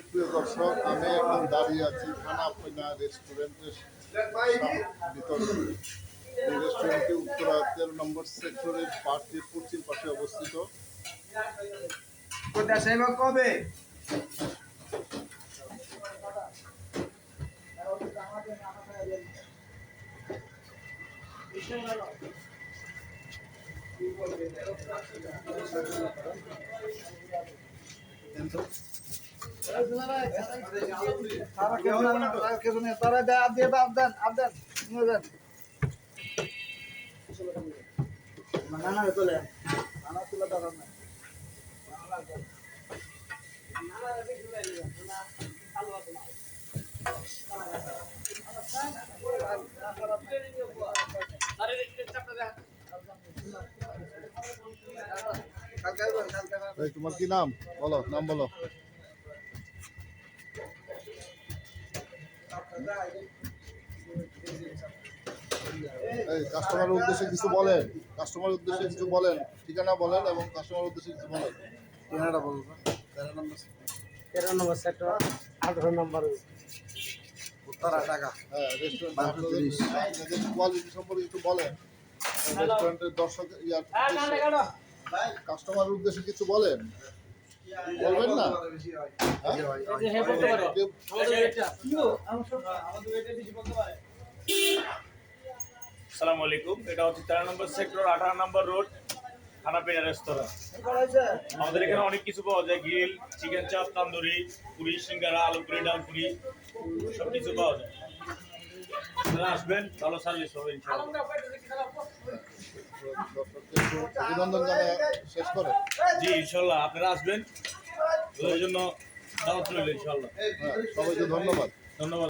সুপ্রিয় দর্শক, আমি এখন দাঁড়িয়ে আছি খানা পয়না রেস্টুরেন্টের এই রেস্টুরেন্টটি উত্তরা তেরো নম্বর সেক্টরের পার্কের পশ্চিম পাশে অবস্থিত। কবে? তারা তোমার কি নাম? বলো নাম বলো। এই কাস্টমারের উদ্দেশ্যে কিছু বলেন। কাস্টমারের উদ্দেশ্যে কিছু বলেন। ঠিকানা বলেন এবং কাস্টমার উদ্দেশ্যে কিছু বলেন। ঠিকানাটা বলুন তেরো নম্বর তেরো নম্বর সেক্টর আঠারো নম্বর উত্তরা টাকা হ্যাঁ রেস্টুরেন্ট। আপনাদের কোয়ালিটি সম্পর্কে একটু বলেন। রেস্টুরেন্টের দর্শক ইয়ার কাস্টমারের উদ্দেশ্যে কিছু বলেন। বলবেন না বেশি হয় হ্যাঁ? হ্যাঁ বলতে পারে কেউ- সালামু আলাইকুম, এটা হচ্ছে তেরো নম্বর সেক্টর, আঠারো নম্বর রোড খানাপিনা রেস্তোরাঁ আমাদের এখানে অনেক কিছু পাওয়া যায়, গ্রিল, চিকেন চাপ, তান্দুরি, পুরি, সিঙ্গারা, আলু পুরি, ডাল পুরি সব কিছু পাওয়া যায় আসবেন ভালো সার্ভিস হবে ইনশাআল্লাহ। অভিনন্দন জানিয়ে শেষ করে। জি ইনশাল্লাহ আপনারা আসবেন। ওই জন্য দাওয়াত রইল ইনশাল্লাহ হ্যাঁ সবাইকে ধন্যবাদ। ধন্যবাদ।